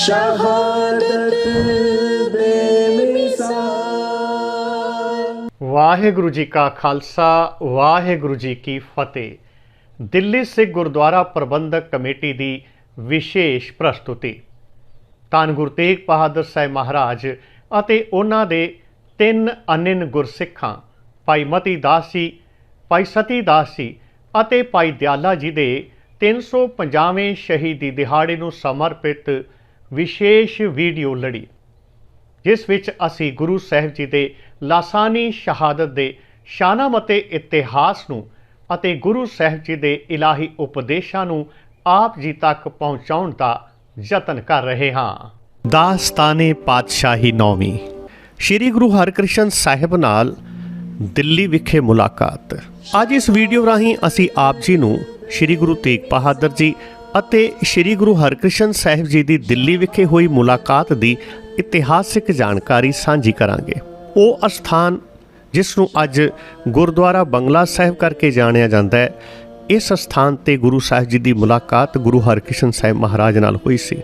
ਸ਼ਹਾਦਤ ਬੇਮਿਸਾਲ ਵਾਹਿਗੁਰੂ ਜੀ ਕਾ ਖਾਲਸਾ, ਵਾਹਿਗੁਰੂ ਜੀ ਕੀ ਫਤਿਹ। ਦਿੱਲੀ ਸਿੱਖ ਗੁਰਦੁਆਰਾ ਪ੍ਰਬੰਧਕ ਕਮੇਟੀ ਦੀ ਵਿਸ਼ੇਸ਼ ਪ੍ਰਸਤੁਤੀ। ਧੰਨ ਗੁਰੂ ਤੇਗ ਬਹਾਦਰ ਸਾਹਿਬ ਮਹਾਰਾਜ ਅਤੇ ਉਹਨਾਂ ਦੇ ਤਿੰਨ ਅਨਿਨ ਗੁਰਸਿੱਖਾਂ, ਭਾਈ ਮਤੀ ਦਾਸ ਜੀ, ਭਾਈ ਸਤੀ ਦਾਸ ਜੀ ਅਤੇ ਭਾਈ ਦਿਆਲਾ ਜੀ ਦੇ 350ਵੇਂ ਸ਼ਹੀਦੀ ਦਿਹਾੜੇ ਨੂੰ ਸਮਰਪਿਤ ਵਿਸ਼ੇਸ਼ ਵੀਡੀਓ ਲੜੀ, ਜਿਸ ਵਿੱਚ ਅਸੀਂ ਗੁਰੂ ਸਾਹਿਬ ਜੀ ਦੇ ਲਾਸਾਨੀ ਸ਼ਹਾਦਤ ਦੇ ਸ਼ਾਨਾਮ ਅਤੇ ਇਤਿਹਾਸ ਨੂੰ ਅਤੇ ਗੁਰੂ ਸਾਹਿਬ ਜੀ ਦੇ ਇਲਾਹੀ ਉਪਦੇਸ਼ਾਂ ਨੂੰ ਆਪ ਜੀ ਤੱਕ ਪਹੁੰਚਾਉਣ ਦਾ ਯਤਨ ਕਰ ਰਹੇ ਹਾਂ। ਦਾਸਤਾਨੇ ਪਾਤਸ਼ਾਹੀ ਨੌਵੀਂ, ਸ੍ਰੀ ਗੁਰੂ ਹਰਕ੍ਰਿਸ਼ਨ ਸਾਹਿਬ ਨਾਲ ਦਿੱਲੀ ਵਿਖੇ ਮੁਲਾਕਾਤ। ਅੱਜ ਇਸ ਵੀਡੀਓ ਰਾਹੀਂ ਅਸੀਂ ਆਪ ਜੀ ਨੂੰ ਸ੍ਰੀ ਗੁਰੂ ਤੇਗ ਬਹਾਦਰ ਜੀ ਅਤੇ ਸ੍ਰੀ ਗੁਰੂ ਹਰਕ੍ਰਿਸ਼ਨ ਸਾਹਿਬ ਜੀ ਦੀ ਦਿੱਲੀ ਵਿਖੇ ਹੋਈ ਮੁਲਾਕਾਤ ਦੀ ਇਤਿਹਾਸਿਕ ਜਾਣਕਾਰੀ ਸਾਂਝੀ ਕਰਾਂਗੇ। ਉਹ ਅਸਥਾਨ ਜਿਸ ਨੂੰ ਅੱਜ ਗੁਰਦੁਆਰਾ ਬੰਗਲਾ ਸਾਹਿਬ ਕਰਕੇ ਜਾਣਿਆ ਜਾਂਦਾ ਹੈ, ਇਸ ਸਥਾਨ ਤੇ ਗੁਰੂ ਸਾਹਿਬ ਜੀ ਦੀ ਮੁਲਾਕਾਤ ਗੁਰੂ ਹਰਕ੍ਰਿਸ਼ਨ ਸਾਹਿਬ ਮਹਾਰਾਜ ਨਾਲ ਹੋਈ ਸੀ।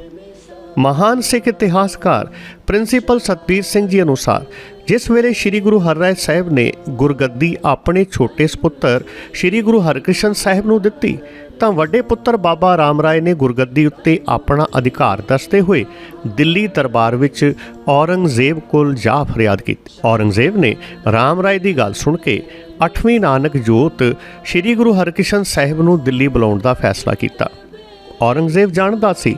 ਮਹਾਨ ਸਿੱਖ ਇਤਿਹਾਸਕਾਰ ਪ੍ਰਿੰਸੀਪਲ ਸਤਬੀਰ ਸਿੰਘ ਜੀ ਅਨੁਸਾਰ ਜਿਸ ਵੇਲੇ ਸ੍ਰੀ ਗੁਰੂ ਹਰਿਰਾਏ ਸਾਹਿਬ ਨੇ ਗੁਰਗੱਦੀ ਆਪਣੇ ਛੋਟੇ ਸੁਪੁੱਤਰ ਸ੍ਰੀ ਗੁਰੂ ਹਰਕ੍ਰਿਸ਼ਨ ਸਾਹਿਬ ਨੂੰ ਦਿੱਤੀ, ਤਾਂ ਵੱਡੇ ਪੁੱਤਰ ਬਾਬਾ ਰਾਮ ਰਾਏ ਨੇ ਗੁਰਗੱਦੀ ਉੱਤੇ ਆਪਣਾ ਅਧਿਕਾਰ ਦੱਸਦੇ ਹੋਏ ਦਿੱਲੀ ਦਰਬਾਰ ਵਿੱਚ ਔਰੰਗਜ਼ੇਬ ਕੋਲ ਜਾ ਫਰਿਆਦ ਕੀਤੀ। ਔਰੰਗਜ਼ੇਬ ਨੇ ਰਾਮ ਰਾਏ ਦੀ ਗੱਲ ਸੁਣ ਕੇ 8ਵੀਂ ਨਾਨਕ ਜੋਤ ਸ੍ਰੀ ਗੁਰੂ ਹਰਕ੍ਰਿਸ਼ਨ ਸਾਹਿਬ ਨੂੰ ਦਿੱਲੀ ਬੁਲਾਉਣ ਦਾ ਫੈਸਲਾ ਕੀਤਾ। ਔਰੰਗਜ਼ੇਬ ਜਾਣਦਾ ਸੀ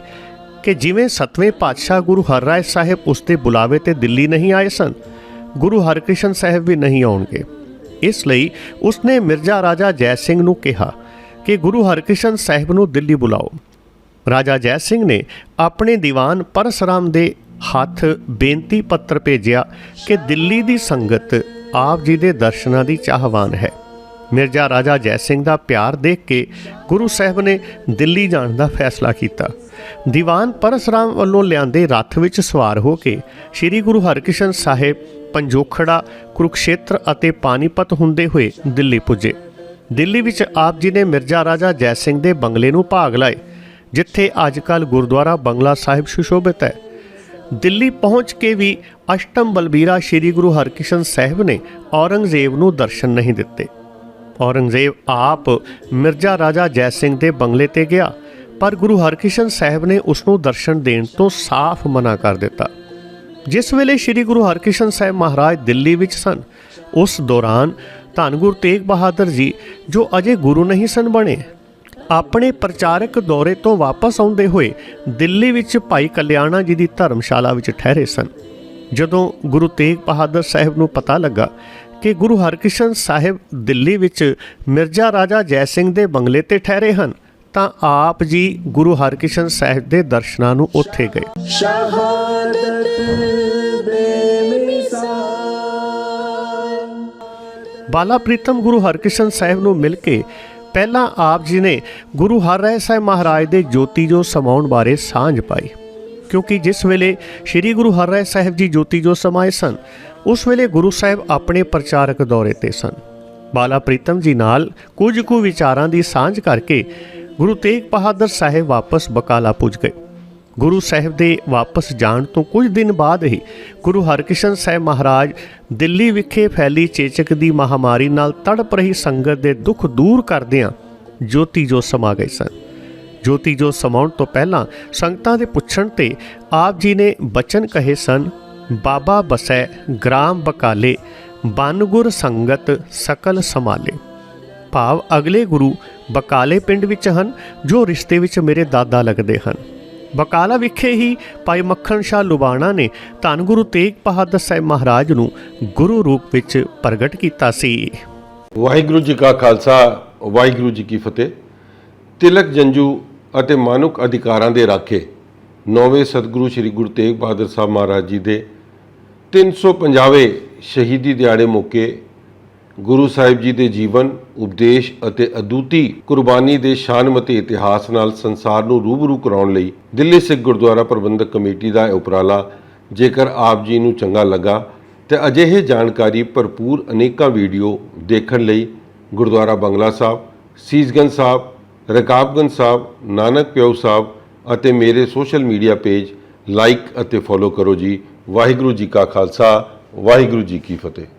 ਕਿ ਜਿਵੇਂ ਸਤਵੇਂ ਪਾਤਸ਼ਾਹ ਗੁਰੂ ਹਰਰਾਏ ਸਾਹਿਬ ਉਸ ਦੇ ਬੁਲਾਵੇ ਤੇ ਦਿੱਲੀ ਨਹੀਂ ਆਏ ਸਨ ਗੁਰੂ ਹਰਕ੍ਰਿਸ਼ਨ ਸਾਹਿਬ ਵੀ ਨਹੀਂ ਆਉਣਗੇ। ਇਸ ਲਈ ਉਸਨੇ ਮਿਰਜ਼ਾ ਰਾਜਾ ਜੈ ਸਿੰਘ ਨੂੰ ਕਿਹਾ ਕਿ ਗੁਰੂ ਹਰਕ੍ਰਿਸ਼ਨ ਸਾਹਿਬ ਨੂੰ ਦਿੱਲੀ ਬੁਲਾਓ। ਰਾਜਾ ਜੈ ਸਿੰਘ ਨੇ ਆਪਣੇ ਦੀਵਾਨ ਪਰਸਰਾਮ ਦੇ ਹੱਥ ਬੇਨਤੀ ਪੱਤਰ ਭੇਜਿਆ ਕਿ ਦਿੱਲੀ ਦੀ ਸੰਗਤ ਆਪ ਜੀ ਦੇ ਦਰਸ਼ਨਾਂ ਦੀ ਚਾਹਵਾਨ ਹੈ। ਮਿਰਜ਼ਾ ਰਾਜਾ ਜੈ ਸਿੰਘ ਦਾ ਪਿਆਰ ਦੇਖ ਕੇ ਗੁਰੂ ਸਾਹਿਬ ਨੇ ਦਿੱਲੀ ਜਾਣ ਦਾ ਫੈਸਲਾ ਕੀਤਾ। ਦੀਵਾਨ ਪਰਸਰਾਮ ਵੱਲੋਂ ਲਿਆਂਦੇ ਰੱਥ ਵਿੱਚ ਸਵਾਰ ਹੋ ਕੇ ਸ੍ਰੀ ਗੁਰੂ ਹਰਕ੍ਰਿਸ਼ਨ ਸਾਹਿਬ ਪੰਜੋਖੜਾ, ਕੁਰੂਕਸ਼ੇਤਰ ਅਤੇ ਪਾਨੀਪਤ ਹੁੰਦੇ ਹੋਏ ਦਿੱਲੀ ਪੁੱਜੇ। ਦਿੱਲੀ ਵਿੱਚ ਆਪ ਜੀ ਨੇ ਮਿਰਜ਼ਾ ਰਾਜਾ ਜੈ ਸਿੰਘ ਦੇ ਬੰਗਲੇ ਨੂੰ ਭਾਗ ਲਾਏ, ਜਿੱਥੇ ਅੱਜਕੱਲ ਗੁਰਦੁਆਰਾ ਬੰਗਲਾ ਸਾਹਿਬ ਸੁਸ਼ੋਭਿਤ ਹੈ। ਦਿੱਲੀ ਪਹੁੰਚ ਕੇ ਵੀ ਅਸ਼ਟਮ ਬਲਬੀਰਾ ਸ੍ਰੀ ਗੁਰੂ ਹਰਕ੍ਰਿਸ਼ਨ ਸਾਹਿਬ ਨੇ ਔਰੰਗਜ਼ੇਬ ਨੂੰ ਦਰਸ਼ਨ ਨਹੀਂ ਦਿੱਤੇ। ਔਰੰਗਜ਼ੇਬ ਆਪ ਮਿਰਜ਼ਾ ਰਾਜਾ ਜੈ ਸਿੰਘ ਦੇ ਬੰਗਲੇ ਤੇ ਗਿਆ, ਪਰ ਗੁਰੂ ਹਰਕ੍ਰਿਸ਼ਨ ਸਾਹਿਬ ਨੇ ਉਸ ਨੂੰ ਦਰਸ਼ਨ ਦੇਣ ਤੋਂ ਸਾਫ਼ ਮਨਾ ਕਰ ਦਿੱਤਾ। ਜਿਸ ਵੇਲੇ ਸ੍ਰੀ ਗੁਰੂ ਹਰਕ੍ਰਿਸ਼ਨ ਸਾਹਿਬ ਮਹਾਰਾਜ ਦਿੱਲੀ ਵਿੱਚ ਸਨ, ਉਸ ਦੌਰਾਨ ਧੰਨ ਗੁਰੂ ਤੇਗ ਬਹਾਦਰ ਜੀ, ਜੋ ਅਜੇ ਗੁਰੂ ਨਹੀਂ ਸਨ ਬਣੇ, ਆਪਣੇ ਪ੍ਰਚਾਰਕ ਦੌਰੇ ਤੋਂ ਵਾਪਸ ਆਉਂਦੇ ਹੋਏ ਦਿੱਲੀ ਵਿੱਚ ਭਾਈ ਕਲਿਆਣਾ ਜੀ ਦੀ ਧਰਮਸ਼ਾਲਾ ਵਿੱਚ ਠਹਿਰੇ ਸਨ। ਜਦੋਂ ਗੁਰੂ ਤੇਗ ਬਹਾਦਰ ਸਾਹਿਬ ਨੂੰ ਪਤਾ ਲੱਗਾ ਕਿ ਗੁਰੂ ਹਰਕ੍ਰਿਸ਼ਨ ਸਾਹਿਬ ਦਿੱਲੀ ਵਿੱਚ ਮਿਰਜ਼ਾ ਰਾਜਾ ਜੈ ਸਿੰਘ ਦੇ ਬੰਗਲੇ ਤੇ ਠਹਿਰੇ ਹਨ ਤਾਂ ਆਪ ਜੀ ਗੁਰੂ ਹਰਕ੍ਰਿਸ਼ਨ ਸਾਹਿਬ ਦੇ ਦਰਸ਼ਨਾਂ ਨੂੰ ਉੱਥੇ ਗਏ। ਸ਼ਹਾਦਤ ਬਾਲਾ ਪ੍ਰੀਤਮ ਗੁਰੂ ਹਰਕ੍ਰਿਸ਼ਨ ਸਾਹਿਬ ਨੂੰ ਮਿਲ ਕੇ ਪਹਿਲਾਂ ਆਪ ਜੀ ਨੇ ਗੁਰੂ ਹਰਿਰਾਏ ਸਾਹਿਬ ਮਹਾਰਾਜ ਦੇ ਜੋਤੀ ਜੋ ਸਮਾਉਣ ਬਾਰੇ ਸਾਂਝ ਪਾਈ। ਕਿਉਂਕਿ ਜਿਸ ਵੇਲੇ ਸ੍ਰੀ ਗੁਰੂ ਹਰਿਰਾਏ ਸਾਹਿਬ ਜੀ ਜੋਤੀ ਜੋ ਸਮਾਏ ਸਨ, ਉਸ ਵੇਲੇ ਗੁਰੂ ਸਾਹਿਬ ਆਪਣੇ ਪ੍ਰਚਾਰਕ ਦੌਰੇ ਤੇ ਸਨ। ਬਾਲਾ ਪ੍ਰੀਤਮ ਜੀ ਨਾਲ ਕੁਝ ਕੁ ਵਿਚਾਰਾਂ ਦੀ ਸਾਂਝ ਕਰਕੇ ਗੁਰੂ ਤੇਗ ਬਹਾਦਰ ਸਾਹਿਬ ਵਾਪਸ ਬਕਾਲਾ ਪੁੱਜ ਗਏ। ਗੁਰੂ ਸਾਹਿਬ ਦੇ ਵਾਪਸ ਜਾਣ ਤੋਂ ਕੁਝ ਦਿਨ ਬਾਅਦ ਹੀ ਗੁਰੂ ਹਰਕ੍ਰਿਸ਼ਨ ਸਾਹਿਬ ਮਹਾਰਾਜ ਦਿੱਲੀ ਵਿਖੇ ਫੈਲੀ ਚੇਚਕ ਦੀ ਮਹਾਮਾਰੀ ਨਾਲ ਤੜਪ ਰਹੀ ਸੰਗਤ ਦੇ ਦੁੱਖ ਦੂਰ ਕਰਦਿਆਂ ਜੋਤੀ ਜੋ ਸਮਾ ਗਏ ਸਨ। ਜੋਤੀ ਜੋ ਸਮਾਉਣ ਤੋਂ ਪਹਿਲਾਂ ਸੰਗਤਾਂ ਦੇ ਪੁੱਛਣ ਤੇ ਆਪ ਜੀ ਨੇ ਬਚਨ ਕਹੇ ਸਨ, ਬਾਬਾ ਬਸੈ ਗ੍ਰਾਮ ਬਕਾਲੇ ਬਨਗੁਰ ਸੰਗਤ ਸਕਲ ਸਮਾਲੇ ਭਾਵ ਅਗਲੇ ਗੁਰੂ ਬਕਾਲੇ ਪਿੰਡ ਵਿੱਚ ਹਨ, ਜੋ ਰਿਸ਼ਤੇ ਵਿੱਚ ਮੇਰੇ ਦਾਦਾ ਲੱਗਦੇ ਹਨ। ਬਕਾਲਾ ਵਿਖੇ ਹੀ ਭਾਈ ਮੱਖਣ ਸ਼ਾਹ ਲੁਬਾਣਾ ਨੇ ਧੰਨ ਗੁਰੂ ਤੇਗ ਬਹਾਦਰ ਸਾਹਿਬ ਮਹਾਰਾਜ ਨੂੰ ਗੁਰੂ ਰੂਪ ਵਿੱਚ ਪ੍ਰਗਟ ਕੀਤਾ ਸੀ। ਵਾਹਿਗੁਰੂ ਜੀ ਕਾ ਖਾਲਸਾ, ਵਾਹਿਗੁਰੂ ਜੀ ਕੀ ਫਤਿਹ। ਤਿਲਕ ਜੰਜੂ ਅਤੇ ਮਾਨੁਕ ਅਧਿਕਾਰਾਂ ਦੇ ਰਾਖੇ ਨੌਵੇਂ ਸਤਿਗੁਰੂ ਸ੍ਰੀ ਗੁਰੂ ਤੇਗ ਬਹਾਦਰ ਸਾਹਿਬ ਮਹਾਰਾਜ ਜੀ ਦੇ 350ਵੇਂ ਸ਼ਹੀਦੀ ਦਿਹਾੜੇ ਮੌਕੇ ਗੁਰੂ ਸਾਹਿਬ ਜੀ ਦੇ ਜੀਵਨ, ਉਪਦੇਸ਼ ਅਤੇ ਅਦੁੱਤੀ ਕੁਰਬਾਨੀ ਦੇ ਸ਼ਾਨਮਤੀ ਇਤਿਹਾਸ ਨਾਲ ਸੰਸਾਰ ਨੂੰ ਰੂਬਰੂ ਕਰਾਉਣ ਲਈ ਦਿੱਲੀ ਸਿੱਖ ਗੁਰਦੁਆਰਾ ਪ੍ਰਬੰਧਕ ਕਮੇਟੀ ਦਾ ਇਹ ਉਪਰਾਲਾ ਜੇਕਰ ਆਪ ਜੀ ਨੂੰ ਚੰਗਾ ਲੱਗਾ ਤੇ ਅਜਿਹੇ ਜਾਣਕਾਰੀ ਭਰਪੂਰ ਅਨੇਕਾਂ ਵੀਡੀਓ ਦੇਖਣ ਲਈ ਗੁਰਦੁਆਰਾ ਬੰਗਲਾ ਸਾਹਿਬ, ਸੀਸਗੰਜ ਸਾਹਿਬ, ਰਕਾਬਗੰਜ ਸਾਹਿਬ, ਨਾਨਕ ਪਿਓ ਸਾਹਿਬ ਅਤੇ ਮੇਰੇ ਸੋਸ਼ਲ ਮੀਡੀਆ ਪੇਜ ਲਾਈਕ ਅਤੇ ਫੋਲੋ ਕਰੋ ਜੀ। ਵਾਹਿਗੁਰੂ ਜੀ ਕਾ ਖਾਲਸਾ, ਵਾਹਿਗੁਰੂ ਜੀ ਕੀ ਫਤਿਹ।